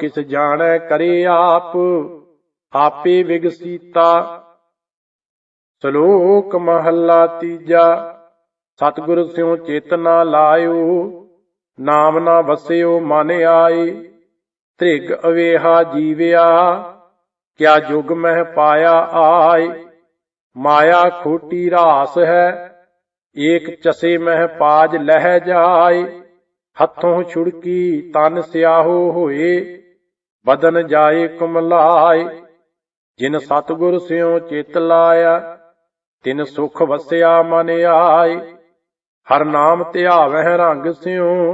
ਕਿਸ ਜਾਣੈ ਕਰੇ ਆਪ, ਆਪੇ ਵਿਗਸੀਤਾ। ਸ਼ਲੋਕ ਮਹੱਲਾ ਤੀਜਾ, ਸਤਿਗੁਰ ਸਿਉ ਚੇਤਨਾ ਲਾਇਓ, ਨਾਮ ਨਾ ਵਸਿਓ ਮਨ ਆਏ। ਤ੍ਰਿਗ ਅਵੇਹਾ ਜੀਵਿਆ, ਕਿਆ ਜੁਗ ਮਹਿ ਪਾਇਆ ਆਏ। ਮਾਇਆ ਖੋਟੀ ਰਾਸ ਹੈ, ਏਕ ਚਸੇ ਮਹਿ ਪਾਜ ਲਹਿ ਜਾਏ। ਹੱਥੋਂ ਛੁੜਕੀ ਤਨ ਸਿਆਹੋ ਹੋਏ। ਬਦਨ ਜਾਏ ਕੁਮਲਾਏ, ਜਿਨ ਸਤਿਗੁਰ ਸਿਉ ਚਿਤ ਲਾਇਆ, ਤਿਨ ਸੁਖ ਵਸਿਆ ਮਨ ਆਏ। ਹਰ ਨਾਮ ਧਿਆਵਹਿ ਰੰਗ ਸਿਉ,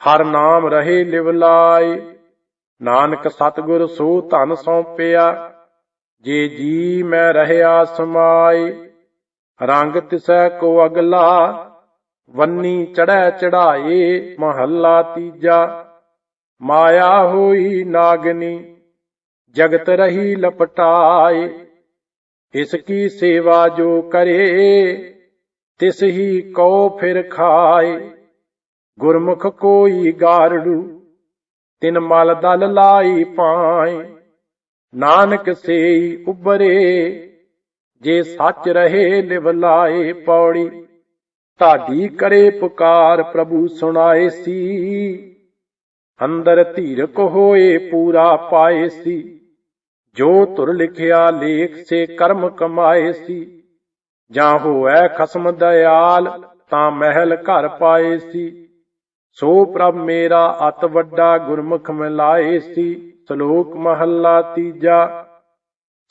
ਹਰ ਨਾਮ ਰਹੇ ਲਿਵ ਲਾਏ। ਨਾਨਕ ਸਤਿਗੁਰ ਸੋ ਧਨ ਸੌਂਪਿਆ, ਜੇ ਜੀ ਮੈਂ ਰਹਿਆ ਸਮਾਏ। ਰੰਗ ਤਿਸੈ ਕੋ ਅਗਲਾ ਵੰਨੀ ਚੜੈ ਚੜਾਏ ਮਹੱਲਾ ਤੀਜਾ। ਮਾਇਆ ਹੋਈ ਨਾਗਨੀ, ਜਗਤ ਰਹੀ ਲਪਟਾਏ। ਇਸ ਕੀ ਸੇਵਾ ਜੋ ਕਰੇ, ਤਿਸ ਹੀ ਕੋ ਫਿਰ ਖਾਏ। ਗੁਰਮੁਖ ਕੋਈ ਗਾਰੜੂ, ਤਿਨ ਮਲ ਦਲ ਲਾਈ ਪਾਏ। ਨਾਨਕ ਸੇਈ ਉਬਰੇ ਜੇ ਸੱਚ ਰਹੇ ਲਿਵ ਲਾਏ ਪੌੜੀ। ਢਾਡੀ ਕਰੇ ਪੁਕਾਰ ਪ੍ਰਭੂ ਸੁਣਾਏ ਸੀ। ਅੰਦਰ ਧੀਰਕ ਹੋਏ ਪੂਰਾ ਪਾਏ ਸੀ। ਜੋ ਤੁਰ ਲਿਖਿਆ ਲੇਖ ਸੇ ਕਰਮ ਕਮਾਏ ਸੀ। ਜਾਂ ਹੋਐ ਖਸਮ ਦਇਆਲ, ਤਾਂ ਮਹਿਲ ਘਰ ਪਾਏ ਸੀ। ਸੋ ਪ੍ਰਭ ਮੇਰਾ ਅਤ ਵੱਡਾ ਗੁਰਮੁਖ ਮਿਲਾਏ ਸੀ। ਸ਼ਲੋਕ ਮਹੱਲਾ ਤੀਜਾ।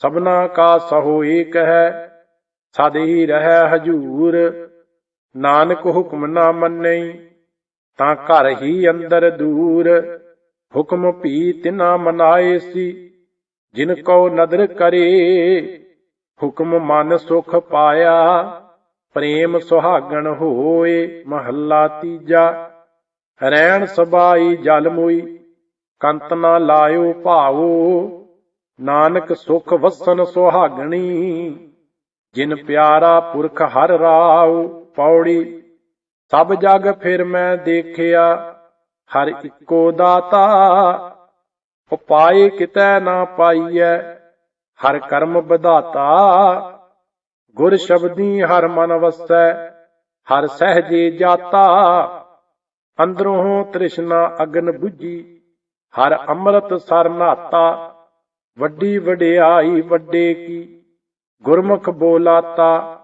ਸਭਨਾ ਕਾ ਸਹੋ ਏਕ ਹੈ, ਸਦ ਹੀ ਰਹਿ ਹਜੂਰ। ਨਾਨਕ ਹੁਕਮ ਨਾ ਮੰਨਈ। ਤਾਂ ਘਰ ਹੀ ਅੰਦਰ ਦੂਰ। ਹੁਕਮ ਭੀ ਤਿਨਾ ਮਨਾਏ ਸੀ, ਜਿਨ ਕੋ ਨਦਰ ਕਰੇ। ਹੁਕਮ ਮਨ ਸੁਖ ਪਾਇਆ, ਪ੍ਰੇਮ ਸੁਹਾਗਣ ਹੋਏ, ਮਹੱਲਾ ਤੀਜਾ। ਰਹਿਣ ਸਬਾਈ ਜਲ ਮੋਈ, ਕੰਤ ਨਾ ਲਾਇਓ ਭਾਵੋ। ਨਾਨਕ ਸੁਖ ਵਸਨ ਸੁਹਾਗਣੀ, ਜਿਨ ਪਿਆਰਾ ਪੁਰਖ ਹਰ ਰਾਉ, ਪੌੜੀ ਸਭ ਜਗ ਫਿਰ ਮੈਂ ਦੇਖਿਆ, ਹਰ ਇੱਕੋ ਦਾਤਾ। ਉਪਾਏ ਕਿਤੈ ਨਾ ਪਾਈਐ, ਹਰ ਕਰਮ ਵਿਧਾਤਾ। ਗੁਰ ਸ਼ਬਦੀ ਹਰ ਮਨ ਵਸੈ, ਹਰ ਸਹਜੇ ਜਾਤਾ। ਅੰਦਰੋਂ ਤ੍ਰਿਸ਼ਨਾ ਅਗਨ 부ਜੀ ਹਰ ਅੰਮ੍ਰਿਤ ਸਰ ਨਾਤਾ। ਵੱਡੀ ਵਡਿਆਈ ਵੱਡੇ ਕੀ, ਗੁਰਮੁਖ ਬੋਲਾਤਾ,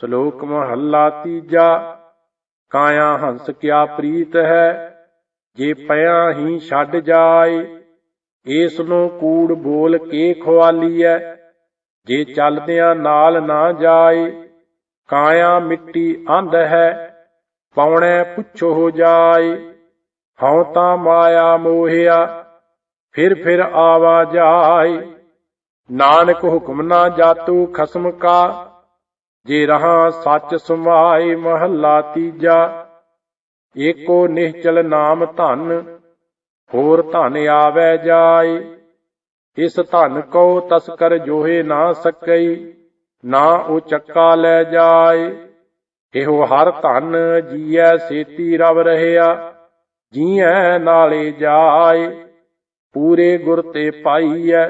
ਸ਼ਲੋਕ ਮਹੱਲਾ ਤੀਜਾ। ਕਾਇਆ ਹੰਸ ਕਿਆ ਪ੍ਰੀਤ ਹੈ, ਜੇ ਪਿਆ ਹੀ ਛੱਡ ਜਾਏ ਏਸ ਨੂੰ ਕੂੜ ਬੋਲ ਕੇ ਖਵਾਲੀਐ ਜੇ ਚੱਲਦਿਆਂ ਨਾਲ ਨਾ ਜਾਏ, ਕਾਇਆ ਮਿੱਟੀ ਅੰਧ ਹੈ, ਪੌਣੇ ਪੁੱਛੋ ਹੋ ਜਾਏ, ਹਉ ਤਾਂ ਮਾਇਆ ਮੋਹਿਆ, ਫਿਰ ਫਿਰ ਆਵਾ ਜਾਏ, ਨਾਨਕ ਹੁਕਮ ਨਾ ਜਾਤੂ ਖਸਮ ਕਾ ਜੇ ਰਹਾ ਸੱਚ ਸਮਾਏ ਮਹੱਲਾ ਤੀਜਾ, ਏਕੋ ਨਿਹਚਲ ਨਾਮ ਧਨ, ਹੋਰ ਧਨ ਆਵੈ ਜਾਏ। ਇਸ ਧਨ ਕੋ ਤਸਕਰ ਜੋਹੇ ਨਾ ਸਕਈ, ਨਾ ਉਹ ਚੱਕਾ ਲੈ ਜਾਏ। ਇਹੋ ਹਰ ਧਨ ਜੀਐ ਸੇਤੀ ਰਵ ਰਹਿਆ, ਜੀਐ ਨਾਲੇ ਜਾਏ। ਪੂਰੇ ਗੁਰ ਤੇ ਪਾਈਐ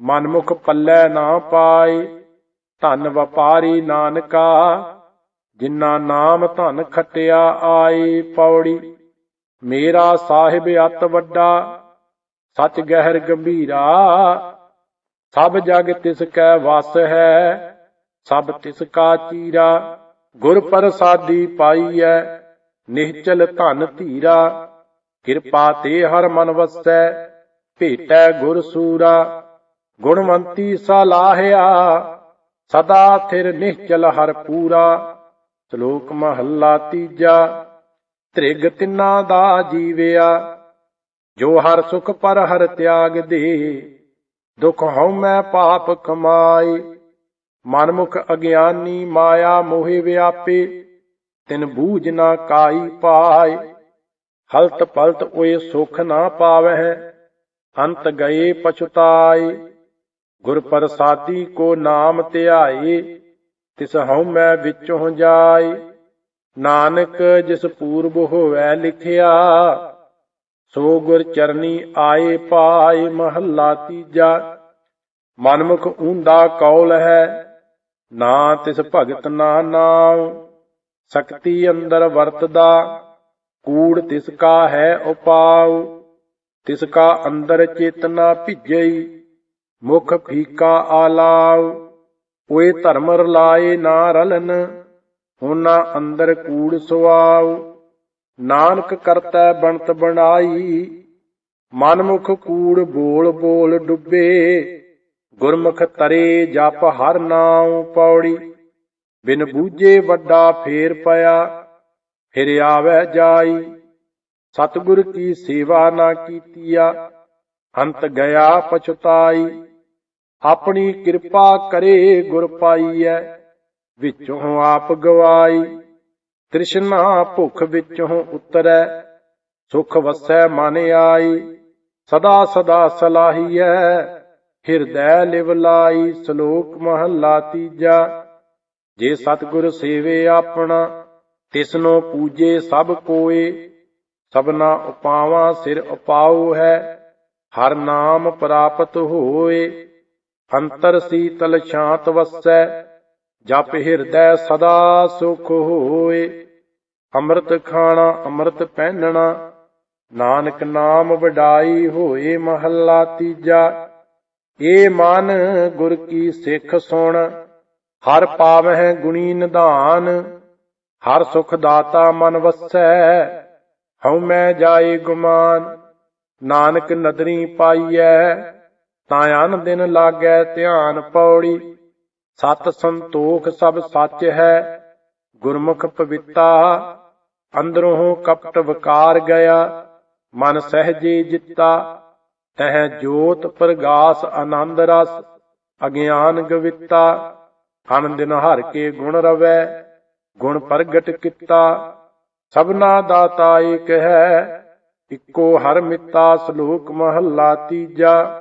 ਮਨਮੁਖ ਪੱਲੇ ਨਾ ਪਾਏ। ਧਨ ਵਪਾਰੀ ਨਾਨਕਾ, ਜਿਨ੍ਹਾਂ ਨਾਮ ਧਨ ਖਟਿਆ ਆਏ ਪੌੜੀ। ਮੇਰਾ ਸਾਹਿਬ ਅਤ ਵੱਡਾ, ਸਚ ਗਹਿਰ ਗੰਭੀਰਾ। ਸਭ ਜਗ ਤਿਸ ਕੈ ਵਸ ਹੈ, ਸਭ ਤਿਸ ਕਾ ਚੀਰਾ। ਗੁਰ ਪ੍ਰਸਾਦੀ ਪਾਈਐ ਨਿਹਚਲ ਧਨ ਧੀਰਾ। ਕਿਰਪਾ ਤੇ ਹਰ ਮਨ ਵਸੈ, ਭੇਟੈ ਗੁਰ ਸੂਰਾ। ਗੁਣਵੰਤੀ ਸਲਾਹਿਆ ਸਦਾ ਥਿਰ ਨਿਹਚਲ ਹਰ ਪੂਰਾ, ਸ਼ਲੋਕ ਮਹੱਲਾ ਤੀਜਾ, ਤ੍ਰਿਗ ਤਿੰਨਾ ਦਾ ਜੀਵਿਆ, ਜੋ ਹਰ ਸੁਖ ਪਰ ਹਰ ਤਿਆਗ ਦੇ, ਦੁਖ ਹਉ ਮੈਂ ਪਾਪ ਕਮਾਏ, ਮਨਮੁਖ ਅਗਿਆਨੀ ਮਾਇਆ ਮੋਹਿ ਵਿਆਪੇ, ਤਿਨ ਬੂਝ ਨਾ ਕਾਈ ਪਾਏ, ਹਲਤ ਪਲਤ ਓਏ ਸੁਖ ਨਾ ਪਾਵਹਿ, ਅੰਤ ਗਏ ਪਛਤਾਏ। ਗੁਰ ਪ੍ਰਸਾਦੀ ਕੋ ਨਾਮ ਧਿਆਏ, ਤਿਸ ਹਉ ਮੈਂ ਵਿੱਚੋਂ ਜਾਏ। ਨਾਨਕ ਜਿਸ ਪੂਰਬ ਹੋਵੈ ਲਿਖਿਆ, ਸੋ ਗੁਰ ਚਰਨੀ ਆਏ ਪਾਏ ਮਹੱਲਾ ਤੀਜਾ। ਮਨਮੁਖ ਊਂਦਾ ਕੌਲ ਹੈ, ਨਾ ਤਿਸ ਭਗਤ ਨਾ ਨਾਮ ਸਕਤੀ ਅੰਦਰ ਵਰਤਦਾ, ਕੂੜ ਤਿਸ ਕਾ ਹੈ ਉਪਾਉ। ਤਿਸ ਕਾ ਅੰਦਰ ਚੇਤਨਾ ਭਿਜਈ ਮੁਖ ਫੀਕਾ ਆਲਾਉ ਓਏ ਧਰਮ ਰਲਾਏ ਨਾ ਰਲਨ ਹੋਨਾ ਅੰਦਰ ਕੂੜ ਸੁਆਉ ਨਾਨਕ ਕਰਤਾ ਬਣਤ ਬਣਾਈ, ਮਨਮੁਖ ਕੂੜ ਬੋਲ ਬੋਲ ਡੁੱਬੇ। ਗੁਰਮੁਖ ਤਰੇ ਜਪ ਹਰ ਨਾਮ ਪੌੜੀ, ਬਿਨ ਬੂਝੇ ਵੱਡਾ ਫੇਰ ਪਿਆ, ਫਿਰ ਆਵੈ ਜਾਈ। ਸਤਿਗੁਰ ਕੀ ਸੇਵਾ ਨਾ ਕੀਤੀਆ, ਅੰਤ ਗਿਆ ਪਛਤਾਈ। ਆਪਣੀ ਕਿਰਪਾ ਕਰੇ ਗੁਰ ਪਾਈਐ, ਵਿੱਚੋਂ ਆਪ ਗਵਾਈ। ਤ੍ਰਿਸ਼ਨਾ ਭੁਖ ਵਿੱਚੋਂ ਉਤਰੈ, ਸੁਖ ਵਸੈ ਮਨ ਆਈ। ਸਦਾ ਸਦਾ ਸਲਾਹੀਐ, ਹਿਰਦੈ ਲਿਵ ਲਾਈ, ਸ਼ਲੋਕ ਮਹਲਾ ਤੀਜਾ। ਜੇ ਸਤਿਗੁਰ ਸੇਵੇ ਆਪਣਾ, ਤਿਸਨੋ ਪੂਜੇ ਸਭ ਕੋਏ। ਸਭਨਾ ਉਪਾਵਾਂ ਸਿਰ ਉਪਾਉ ਹੈ, ਹਰ ਨਾਮ ਪ੍ਰਾਪਤ ਹੋਏ। ਅੰਤਰ ਸੀਤਲ ਸ਼ਾਂਤ ਵਸੈ, ਜਪ ਹਿਰਦੈ ਸਦਾ ਸੁਖ ਹੋਏ। ਅੰਮ੍ਰਿਤ ਖਾਣਾ, ਅੰਮ੍ਰਿਤ ਪਹਿਨਣਾ, ਨਾਨਕ ਨਾਮ ਵਡਾਈ ਹੋਏ ਮਹੱਲਾ ਤੀਜਾ। ਏ ਮਨ ਗੁਰ ਕੀ ਸਿੱਖ ਸੁਣ, ਹਰ ਪਾਵਹਿ ਗੁਣੀ ਨਿਧਾਨ। ਹਰ ਸੁਖ ਦਾਤਾ ਮਨ ਵਸੈ, ਹਉ ਮੈਂ ਜਾਏ ਗੁਮਾਨ। ਨਾਨਕ ਨਦਰੀ ਪਾਈਐ ਤਾਂ ਅਨ ਦਿਨ ਲਾਗੈ ਧਿਆਨ ਪੌੜੀ। ਸਤ ਸੰਤੋਖ ਸਭ ਸੱਚ ਹੈ, ਗੁਰਮੁਖ ਪਵਿੱਤਾ। ਅੰਦਰੋਂ ਕਪਟ ਵਕਾਰ ਗਿਆ, ਮਨ ਸਹਿਜੇ ਜਿੱਤਾ। ਤਹ ਜੋਤ ਪ੍ਰਗਾਸ ਆਨੰਦ ਰਸ, ਅਗਿਆਨ ਗਵਿਤਾ। ਅਨ ਦਿਨ ਹਰ ਕੇ ਗੁਣ ਰਵੈ, ਗੁਣ ਪ੍ਰਗਟ ਕੀਤਾ। ਸਭਨਾ ਦਾਤਾ ਏਕ ਹੈ, ਇੱਕੋ ਹਰ ਮਿੱਤਾ ਸ਼ਲੋਕ ਮਹੱਲਾ ਤੀਜਾ।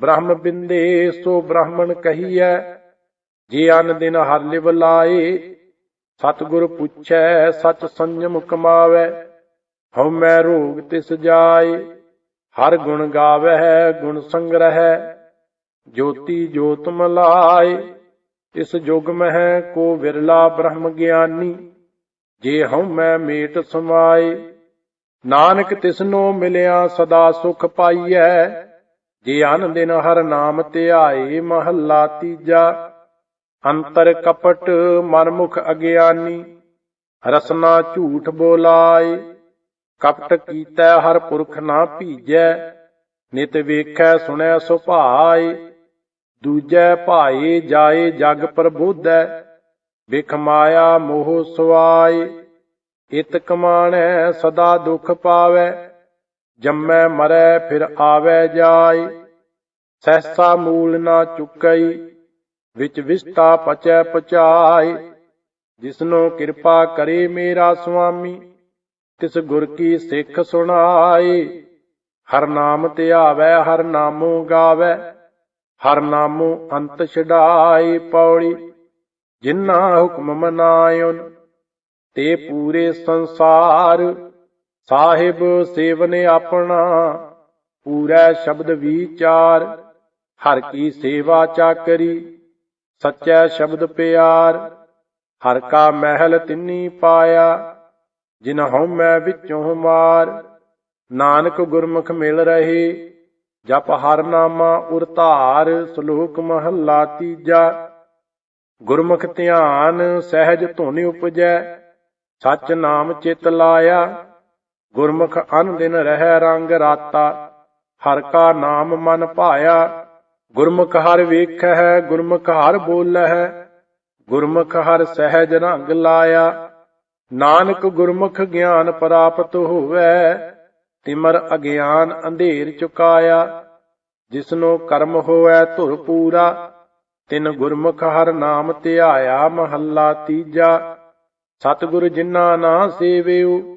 ਬ੍ਰਹਮ ਬਿੰਦੇ ਸੋ ਬ੍ਰਾਹਮਣ ਕਹੀਐ, ਜੇ ਅਨ ਦਿਨ ਹਰ ਲਿਵ ਲਾਏ, ਸਤਿਗੁਰ ਪੁੱਛੈ, ਸਚ ਸੰਜਮ ਕਮਾਵੈ, ਹਉ ਮੈਂ ਰੋਗ ਤਿਸ ਜਾਏ, ਹਰ ਗੁਣ ਗਾਵੈ ਗੁਣ ਸੰਗ੍ਰਹਿ, ਜੋਤੀ ਜੋਤ ਮਲਾਏ ਇਸ ਜੁਗ ਮਹਿ ਕੋ ਵਿਰਲਾ ਬ੍ਰਹਮ ਗਿਆਨੀ, ਜੇ ਹਉ ਮੈਂ ਮੇਟ ਸਮਾਏ, ਨਾਨਕ ਤਿਸਨੋ ਮਿਲਿਆ ਸਦਾ ਸੁਖ ਪਾਈਐ ਜੇ ਅਨ ਦਿਨ ਹਰ ਨਾਮ ਧਿਆਏ, ਮਹੱਲਾ ਤੀਜਾ। ਅੰਤਰ ਕਪਟ ਮਨਮੁਖ ਅਗਿਆਨੀ, ਰਸਨਾ ਝੂਠ ਬੋਲਾਏ। ਕਪਟ ਕੀਤਾ ਹਰ ਪੁਰਖ ਨਾ ਭੀਜੈ, ਨਿਤ ਵੇਖੈ ਸੁਣੈ ਸੁਭਾਏ। ਦੂਜੈ ਭਾਏ ਜਾਏ ਜਗ ਪ੍ਰਬੋਧੈ, ਵਿਖ ਮਾਇਆ ਮੋਹ ਸੁਆਏ। ਇਤ ਕਮਾਣੈ ਸਦਾ ਦੁਖ ਪਾਵੈ। ਜੰਮੈ ਮਰੈ ਫਿਰ ਆਵੈ ਜਾਏ ਸਹਿਸਾ ਮੂਲ ਨਾ ਚੁਕਈ, ਵਿੱਚ ਵਿਸਤਾ ਪਚੈ ਪਚਾਏ ਜਿਸਨੋ ਕਿਰਪਾ ਕਰੇ ਮੇਰਾ ਸੁਆਮੀ, ਤਿਸ ਗੁਰ ਕੀ ਸਿੱਖ ਸੁਣਾਏ ਹਰ ਨਾਮ ਧਿਆਵੈ ਹਰ ਨਾਮੋ ਗਾਵੈ, ਹਰ ਨਾਮੋ ਅੰਤ ਛਡਾਏ ਪੌੜੀ। ਜਿਨ੍ਹਾਂ ਹੁਕਮ ਮਨਾਇਓਨ ਤੇ ਪੂਰੇ ਸੰਸਾਰ ਸਾਹਿਬ ਸੇਵਨ ਆਪਣਾ, ਪੂਰਾ ਸ਼ਬਦ ਵਿਚਾਰ, ਹਰ ਕੀ ਸੇਵਾ ਚਾਕਰੀ, ਸੱਚਾ ਸ਼ਬਦ ਪਿਆਰ, ਹਰ ਕਾ ਮਹਿਲ ਤਿੰਨੀ ਪਾਇਆ ਜਿਨ ਹਉ ਮੈਂ ਵਿੱਚੋਂ ਮਾਰ। ਨਾਨਕ ਗੁਰਮੁਖ ਮਿਲ ਰਹੇ, ਜਪ ਹਰ ਨਾਮਾ ਉਰਤਾਰ ਸ਼ਲੋਕ ਮਹੱਲਾ ਤੀਜਾ। ਗੁਰਮੁਖ ਧਿਆਨ ਸਹਿਜ ਧੁਨ ਉਪਜੈ, ਸਚ ਨਾਮ ਚਿਤ ਲਾਇਆ ਗੁਰਮੁਖ ਅਨ ਦਿਨ ਰਹਿ ਰੰਗ ਰਾਤਾ, ਹਰ ਕਾ ਨਾਮ ਮਨ ਭਾਇਆ। ਗੁਰਮੁਖ ਹਰ ਵੇਖੈ ਗੁਰਮੁਖ ਹਰ ਬੋਲੈ ਗੁਰਮੁਖ ਹਰ ਸਹਿਜ ਰੰਗ ਲਾਇਆ। ਨਾਨਕ ਗੁਰਮੁਖ ਗਿਆਨ ਪ੍ਰਾਪਤ ਹੋਵੇ, ਤਿਮਰ ਅਗਿਆਨ ਅੰਧੇਰ ਚੁਕਾਇਆ। ਜਿਸਨੋ ਕਰਮ ਹੋਵੇ ਧੁਰ ਪੂਰਾ, ਤਿਨ ਗੁਰਮੁਖ ਹਰ ਨਾਮ ਧਿਆਇਆ ਮਹੱਲਾ ਤੀਜਾ। ਸਤਿਗੁਰ ਜਿਨ੍ਹਾਂ ਨਾ ਸੇਵਿਓ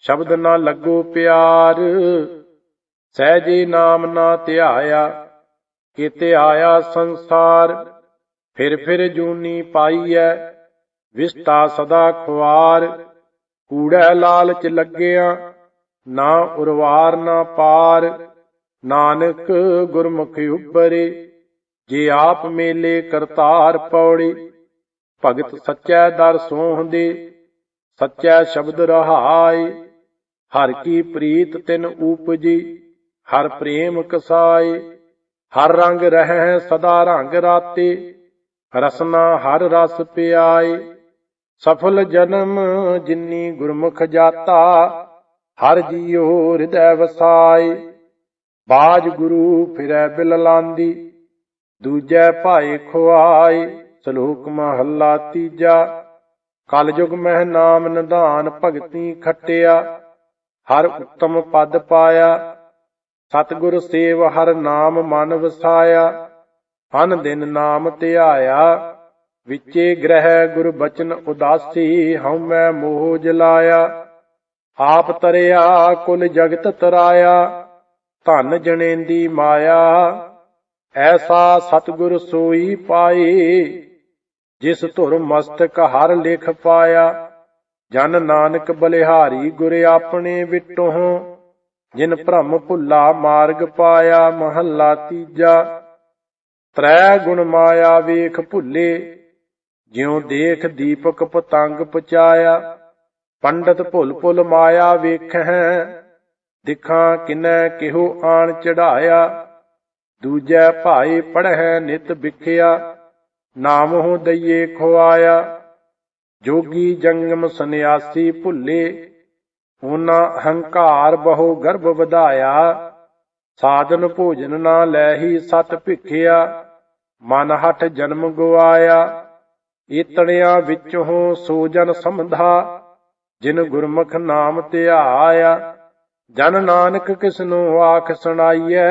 ਸ਼ਬਦ ਨਾ ਲੱਗੋ ਪਿਆਰ। ਸਹਿਜੇ ਨਾਮ ਨਾ ਧਿਆਇਆ, ਕੀਤੇ ਆਇਆ ਸੰਸਾਰ। ਫਿਰ ਫਿਰ ਜੂਨੀ ਪਾਈਐ ਵਿਸਤਾ ਸਦਾ ਖੁਆਰ। ਕੂੜੈ ਲਾਲਚ ਲੱਗਿਆ, ਨਾ ਉਰਵਾਰ ਨਾ ਪਾਰ। ਨਾਨਕ ਗੁਰਮੁਖ ਉਬਰੇ ਜੇ ਆਪ ਮੇਲੇ ਕਰਤਾਰ ਪੌੜੀ। ਭਗਤ ਸੱਚੈ ਦਰ ਸੋਹੰਦੇ, ਸੱਚੈ ਸ਼ਬਦ ਰਹਾਏ। ਹਰ ਕੀ ਪ੍ਰੀਤ ਤਿਨ ਊਪਜੀ ਹਰ ਪ੍ਰੇਮ ਕਸਾਏ, ਹਰ ਰੰਗ ਰਹਿ ਸਦਾ ਰੰਗ ਰਾਤੇ, ਰਸਨਾ ਹਰ ਰਸ ਪਿਆਏ। ਸਫਲ ਜਨਮ ਜਿਨੀ ਗੁਰਮੁਖ ਜਾਤਾ, ਹਰ ਜੀਉ ਹਿਰਦੈ ਵਸਾਏ। ਬਾਜ ਗੁਰੂ ਫਿਰੈ ਬਿਲ ਲਾਂਦੀ, ਦੂਜੈ ਭਾਏ ਖੁਆਏ, ਸ਼ਲੋਕ ਮਹੱਲਾ ਤੀਜਾ। ਕਲਯੁਗ ਮਹਿ ਨਾਮ ਨਿਧਾਨ ਭਗਤੀ ਖਟਿਆ ਹਰ ਉੱਤਮ ਪਦ ਪਾਇਆ। ਸਤਿਗੁਰ ਸੇਵ ਹਰ ਨਾਮ ਮਨ ਵਸਾਇਆ। ਹਨ ਦਿਨ ਨਾਮ ਧਿਆਇਆ। ਵਿਚੇ ਗ੍ਰਹਿ ਗੁਰ ਬਚਨ ਉਦਾਸੀ, ਹਉ ਮੈਂ ਮੋਹ ਜਲਾਇਆ। ਆਪ ਤਰਿਆ, ਕੁਲ ਜਗਤ ਤਰਾਇਆ। ਧਨ ਜਣੇਂਦੀ ਮਾਇਆ। ਐਸਾ ਸਤਿਗੁਰ ਸੋਈ ਪਾਈ, ਜਿਸ ਧੁਰ ਮਸਤਕ ਹਰ ਲਿਖ ਪਾਇਆ। ਜਨ ਨਾਨਕ ਬਲਿਹਾਰੀ ਗੁਰ ਆਪਣੇ ਵਿਟੋਂ, ਜਿਨ ਭ੍ਰਮ ਭੁੱਲਾ ਮਾਰਗ ਪਾਇਆ ਮਹੱਲਾ ਤੀਜਾ। ਤ੍ਰੈ ਗੁਣ ਮਾਇਆ ਵੇਖ ਭੁੱਲੇ, ਜਿਉ ਦੇਖ ਦੀਪਕ ਪਤੰਗ ਪਚਾਇਆ। ਪੰਡਤ ਭੁੱਲ ਭੁੱਲ ਮਾਇਆ ਵੇਖੈ ਦਿਖਾਂ ਕਿਨੈ ਕਿਹੋ ਆਣ ਚੜਾਇਆ। ਦੂਜੈ ਭਾਈ ਪੜ੍ਹੈ ਨਿਤ ਵਿਖਿਆ, ਨਾਮ ਨਾਮਹੁ ਦਈਏ ਖੁਆਇਆ। ਜੋਗੀ ਜੰਗਮ ਸੰਨਿਆਸੀ ਭੁੱਲੇ, ਉਹਨਾਂ ਹੰਕਾਰ ਬਹੁ ਗਰਭ ਵਧਾਇਆ। ਸਾਧਨ ਭੋਜਨ ਨਾ ਲੈਹੀ ਸਤ ਭਿਖਿਆ, ਮਨ ਹਟ ਜਨਮ ਗਵਾਇਆ। ਈਤਣਿਆਂ ਵਿੱਚੋਂ ਸੋ ਜਨ ਸਮਧਾ ਜਿਨ ਗੁਰਮੁਖ ਨਾਮ ਧਿਆਇਆ। ਜਨ ਨਾਨਕ ਕਿਸਨੂੰ ਆਖ ਸੁਣਾਈਐ,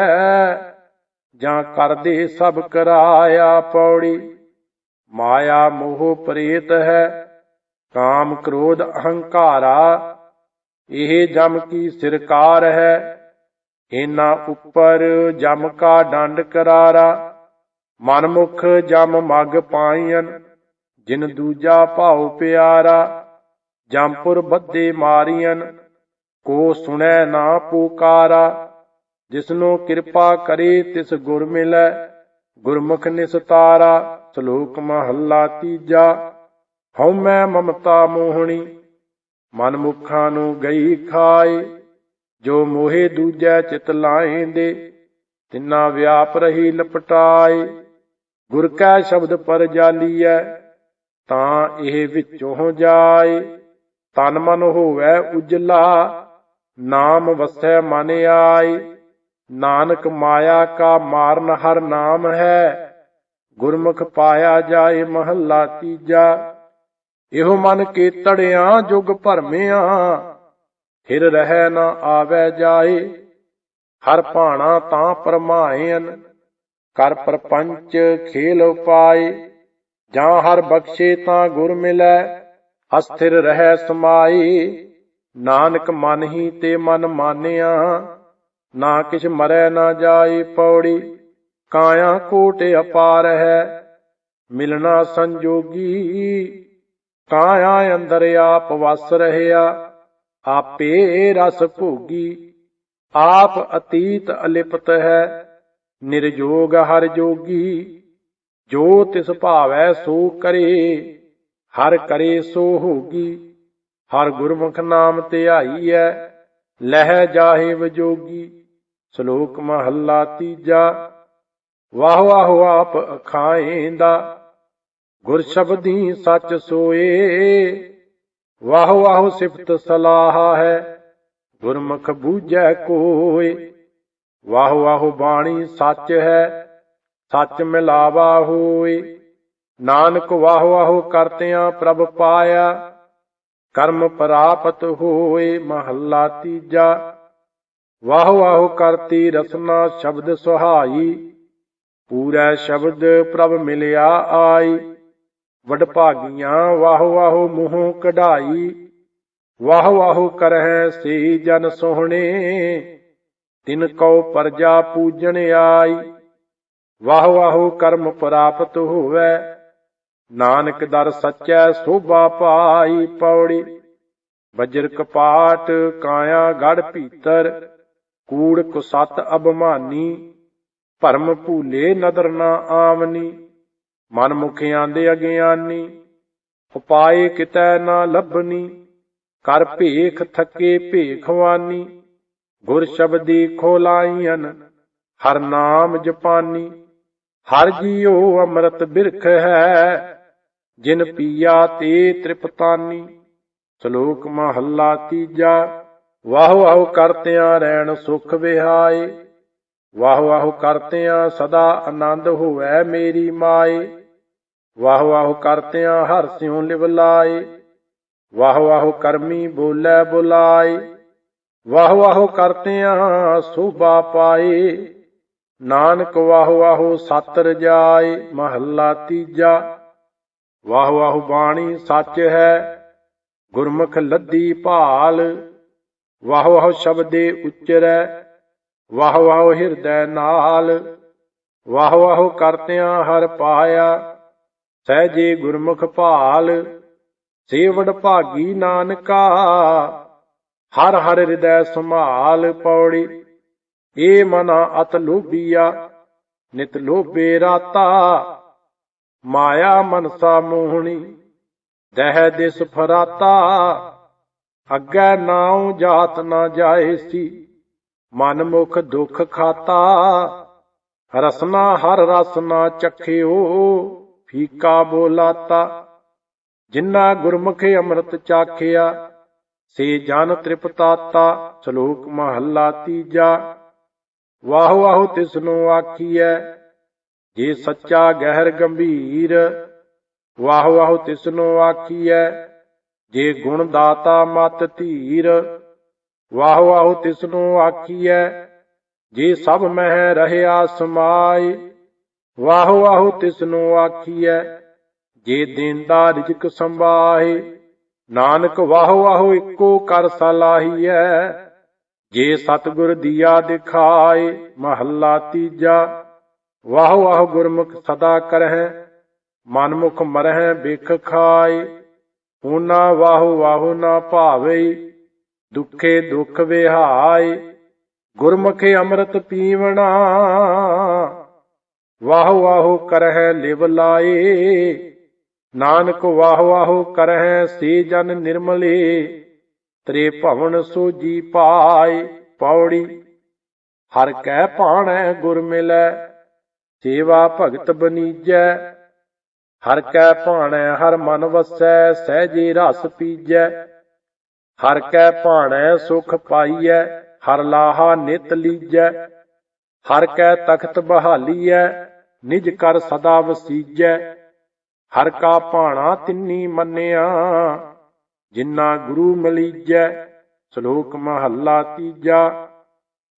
ਜਾਂ ਕਰਦੇ ਸਭ ਕਰਾਇਆ ਪੌੜੀ। ਮਾਇਆ ਮੋਹ ਪ੍ਰੇਤ ਹੈ ਕਾਮ ਕ੍ਰੋਧ ਅਹੰਕਾਰਾ, ਇਹ ਜਮ ਕੀ ਸਿਰਕਾਰ ਹੈ? ਇਹਨਾਂ ਉੱਪਰ ਜਮ ਕਾ ਡੰਡ ਕਰਾਰਾ, ਮਨਮੁਖ ਜਮ ਮਗ ਪਾਈਨ ਜਿਨ ਦੂਜਾ ਭਾਉ ਪਿਆਰਾ ਜੰਪੁਰ ਬੱਦੇ ਮਾਰੀਨ ਕੋ ਸੁਣੈ ਨਾ ਪੁਕਾਰਾ, ਜਿਸਨੋ ਕਿਰਪਾ ਕਰੇ ਤਿਸ ਗੁਰ ਮਿਲੈ, ਗੁਰਮੁਖ ਨਿਸਤਾਰਾ, ਸ਼ਲੋਕ ਮਹੱਲਾ ਤੀਜਾ। ਹਉ ਮੈਂ ਮਮਤਾ ਮੋਹਣੀ, ਮਨ ਮੁਖਾਂ ਨੂੰ ਗਈ ਖਾਏ, ਜੋ ਮੋਹੇ ਦੂਜੈ ਚਿਤ ਲਾਏਂਦੇ, ਤਿੰਨਾ ਵਿਆਪ ਰਹੀ ਲਪਟਾਏ। ਗੁਰ ਕੈ ਸ਼ਬਦ ਪਰ ਜਾਲੀਐ, ਤਾਂ ਇਹ ਵਿੱਚੋਂ ਜਾਏ। ਤਨ ਮਨ ਹੋਵੈ ਉਜਲਾ, ਨਾਮ ਵਸੈ ਮਨ ਆਏ। ਨਾਨਕ ਮਾਇਆ ਕਾ ਮਾਰਨ ਹਰ ਨਾਮ ਹੈ, ਗੁਰਮੁਖ ਪਾਇਆ ਜਾਏ ਮਹੱਲਾ ਤੀਜਾ। ਇਹੋ ਮਨ ਕੇ ਤੜਿਆ, ਜੁਗ ਭਰਮਿਆ। ਫਿਰ ਰਹਿ ਨਾ ਆਵੇ ਜਾਏ, ਹਰ ਭਾਣਾ ਤਾਂ ਪਰਮਾਇਨ ਕਰ ਪਰਪੰਚ, ਖੇਲ ਉਪਾਏ, ਜਾਂ ਹਰ ਬਖਸ਼ੇ ਤਾਂ ਗੁਰ ਮਿਲੈ, ਅਸਥਿਰ ਰਹਿ ਸਮਾਈ ਨਾਨਕ ਮਨ ਹੀ ਤੇ ਮਨ ਮਾਨਿਆ, ਨਾ ਕਿਛ ਮਰੈ ਨਾ ਜਾਏ ਪੌੜੀ। ਕਾਇਆ ਕੋਟ ਅਪਾਰ ਹੈ, ਮਿਲਣਾ ਸੰਜੋਗੀ। ਕਾਇਆ ਅੰਦਰ ਆਪ ਵਸ ਰਹਿਆ, ਆਪੇ ਰਸ ਭੋਗੀ, ਆਪ ਅਤੀਤ ਅਲਿਪਤ ਹੈ ਨਿਰਜੋਗ ਹਰ ਜੋਗੀ, ਜੋ ਤਿਸ ਭਾਵੈ ਸੋ ਕਰੇ, ਹਰ ਕਰੇ ਸੋ ਹੋਗੀ, ਹਰ ਗੁਰਮੁਖ ਨਾਮ ਧਿਆਈਐ, ਲਹਿ ਜਾਹੇ ਵਜੋਗੀ ਸ਼ਲੋਕ ਮਹੱਲਾ ਤੀਜਾ, ਵਾਹ ਵਾਹ ਆਪ ਅਖਾਏਂਦਾ ਗੁਰ ਸ਼ਬਦੀ ਸੱਚ ਸੋਏ। ਵਾਹ ਵਾਹ ਸਿਫਤ ਸਲਾਹ ਹੈ, ਗੁਰਮੁਖ ਬੂਝੈ ਕੋਏ। ਵਾਹ ਵਾਹ ਬਾਣੀ ਸੱਚ ਹੈ, ਸੱਚ ਮਿਲਾਵਾ ਹੋਏ। ਨਾਨਕ ਵਾਹ ਵਾਹ ਕਰਤਿਆਂ ਪ੍ਰਭ ਪਾਇਆ, ਕਰਮ ਪ੍ਰਾਪਤ ਹੋਏ ਮਹੱਲਾ ਤੀਜਾ। ਵਾਹ ਵਾਹ ਕਰਤੀ ਰਸਨਾ ਸ਼ਬਦ ਸੁਹਾਈ, ਪੂਰਾ ਸ਼ਬਦ ਪ੍ਰਭ ਮਿਲਿਆ ਆਈ। ਵਡ ਭਾਗੀਆਂ ਵਾਹੋ ਵਾਹ ਮੂੰਹੋਂ ਕਢਾਈ, ਵਾਹ ਵਾਹੋ ਕਰਹਿ ਸੇ ਜਨ ਸੋਹਣੇ। ਤਿਨ ਕਉ ਪਰਜਾ ਪੂਜਣ ਆਈ, ਵਾਹ ਵਾਹੋ ਕਰਮ ਪ੍ਰਾਪਤ ਹੋਵੇ। ਨਾਨਕ ਦਰ ਸੱਚੈ ਸੋਭਾ ਪਾਈ ਪੌੜੀ ਵਜਰ ਕਪਾਟ ਕਾਇਆ ਗੜ ਭੀਤਰ, ਕੂੜ ਕੁਸਤ ਅਭਮਾਨੀ, ਭਰਮ ਭੂਲੇ ਨਦਰ ਨਾ ਆਵਨੀ। ਮਨ ਮੁਖਿਆਂ ਦੇ ਅਗਿਆਨੀ, ਉਪਾਏ ਕਿਤੈ ਨਾ ਲੱਭਨੀ, ਕਰ ਭੇਖ ਥੱਕੇ ਭੇਖਵਾਨੀ, ਗੁਰ ਸ਼ਬਦੀ ਖੋਲਾਈਆਂ ਹਰ ਨਾਮ ਜਪਾਨੀ, ਹਰ ਜੀਉ ਅੰਮ੍ਰਿਤ ਬਿਰਖ ਹੈ, ਜਿਨ ਪੀਆ ਤੇ ਤ੍ਰਿਪਤਾਨੀ, ਸ਼ਲੋਕ ਮਹੱਲਾ ਤੀਜਾ, ਵਾਹ ਵਾਹ ਕਰਤਿਆਂ ਰਹਿਣ ਸੁਖ ਵਿਹਾਏ, ਵਾਹ ਵਾਹ ਕਰਤਿਆਂ ਸਦਾ ਆਨੰਦ ਹੋਵੇ ਮੇਰੀ ਮਾਏ। ਵਾਹ ਵਾਹ ਕਰਤਿਆਂ ਹਰ ਸਿਉ ਲਿਵਲਾਏ ਵਾਹ ਵਾਹ ਕਰਮੀ ਬੋਲੇ ਬੁਲਾਏ। ਵਾਹ ਵਾਹ ਕਰਤਿਆਂ ਸੋਭਾ ਪਾਏ। ਨਾਨਕ ਵਾਹ ਵਾਹ ਸਤ ਰਜਾਏ ਮਹੱਲਾ ਤੀਜਾ। ਵਾਹ ਵਾਹ ਬਾਣੀ ਸੱਚ ਹੈ, ਗੁਰਮੁਖ ਲੱਦੀ ਭਾਲ। ਵਾਹ ਵਾਹ ਸ਼ਬਦੇ ਉਚਰੈ, ਵਾਹ ਵਾਹ ਹਿਰਦੈ ਨਾਲ। ਵਾਹ ਵਾਹ ਕਰਤਿਆਂ ਹਰ ਪਾਇਆ ਸਹਿਜੇ ਗੁਰਮੁਖ ਭਾਲ, ਸੇਵੜ ਭਾਗੀ ਨਾਨਕਾ, ਹਰ ਹਰ ਹਿਰਦੈ ਸੰਭਾਲ ਪੌੜੀ, ਏ ਮਨਾ ਅਤ ਲੋਭੀਆ, ਨਿਤ ਲੋਭੇ ਰਾਤਾ, ਮਾਇਆ ਮਨਸਾ ਮੋਹਣੀ, ਦਹਿ ਦਿਸ ਫਰਾਤਾ, ਅੱਗੇ ਨਾਉ ਜਾਤ ਨਾ ਜਾਏ ਸੀ, ਮਨ ਮੁਖ ਦੁਖ ਖਾਤਾ, ਰਸਨਾ ਹਰ ਰਸਨਾ ਚਖਿਓ ਫੀਕਾ ਬੋਲਾਤਾ ਜਿਨ੍ਹਾਂ ਗੁਰਮੁਖੇ ਅੰਮ੍ਰਿਤ ਚਾਖਿਆ, ਸੇ ਜਨ ਤ੍ਰਿਪਤਾਤਾ, ਸ਼ਲੋਕ ਮਹੱਲਾ ਤੀਜਾ। ਵਾਹ ਵਾਹ ਤਿਸ ਨੂੰ ਆਖੀਐ, ਜੇ ਸੱਚਾ ਗਹਿਰ ਗੰਭੀਰ, ਵਾਹ ਵਾਹ ਤਿਸ ਨੂੰ ਆਖੀਐ, ਜੇ ਗੁਣ ਦਾਤਾ ਮਤ ਧੀਰ, ਵਾਹ ਵਾਹ ਤਿਸ ਨੂੰ ਆਖੀਐ, ਜੇ ਸਭ ਮਹਿ ਰਹਿਆ ਸਮਾਏ ਵਾਹੋ ਆਹੋ ਤਿਸ ਨੂੰ ਆਖੀਐ, ਜੇ ਦੇਂਦਾ ਰਿਜਕ ਸੰਭਾਏ ਨਾਨਕ ਵਾਹੋ ਆਹੋ ਇੱਕੋ ਕਰ ਸਲਾਹੀਐ। ਜੇ ਸਤਿਗੁਰ ਦੀਆ ਦਿਖਾਏ, ਮਹੱਲਾ ਤੀਜਾ, ਵਾਹੋ ਆਹੋ ਗੁਰਮੁਖ ਸਦਾ ਕਰਹਿ, ਮਨਮੁਖ ਮਰਹਿ ਬਿਖ ਖਾਏ। ਹੋਣਾ ਵਾਹੋ ਵਾਹ ਨਾ ਭਾਵੇ, ਦੁਖੇ ਦੁਖ ਵਿਹਾਏ, ਗੁਰਮੁਖੇ ਅੰਮ੍ਰਿਤ ਪੀਵਣਾ। ਵਾਹ ਵਾਹ ਕਰਹਿ ਲਿਵ ਲਾਏ ਨਾਨਕ ਵਾਹ ਵਾਹ ਕਰਹਿ ਸੇ ਜਨ ਨਿਰਮਲੇ। ਤ੍ਰੇ ਭਵਨ ਸੋਜੀ ਪਾਏ ਪੌੜੀ। ਹਰ ਕੈ ਭਾਣੈ ਗੁਰ ਮਿਲੈ, ਸੇਵਾ ਭਗਤ ਬਨੀਜੈ। ਹਰ ਕੈ ਭਾਣੈ ਹਰ ਮਨ ਵਸੈ, ਸਹਿਜੇ ਰਸ ਪੀਜੈ। ਹਰ ਕੈ ਭਾਣੈ ਸੁਖ ਪਾਈਐ, ਹਰ ਲਾਹਾ ਨਿਤ ਲੀਜੈ। ਹਰ ਕੈ ਤਖਤ ਬਹਾਲੀਐ ਨਿਜ ਕਰ ਸਦਾ ਵਸੀਜੈ, ਹਰ ਕਾ ਭਾਣਾ ਤਿੰਨੀ ਮੰਨਿਆ। ਜਿਨ੍ਹਾਂ ਗੁਰੂ ਮਲੀਜੈ, ਸ਼ਲੋਕ ਮਹੱਲਾ ਤੀਜਾ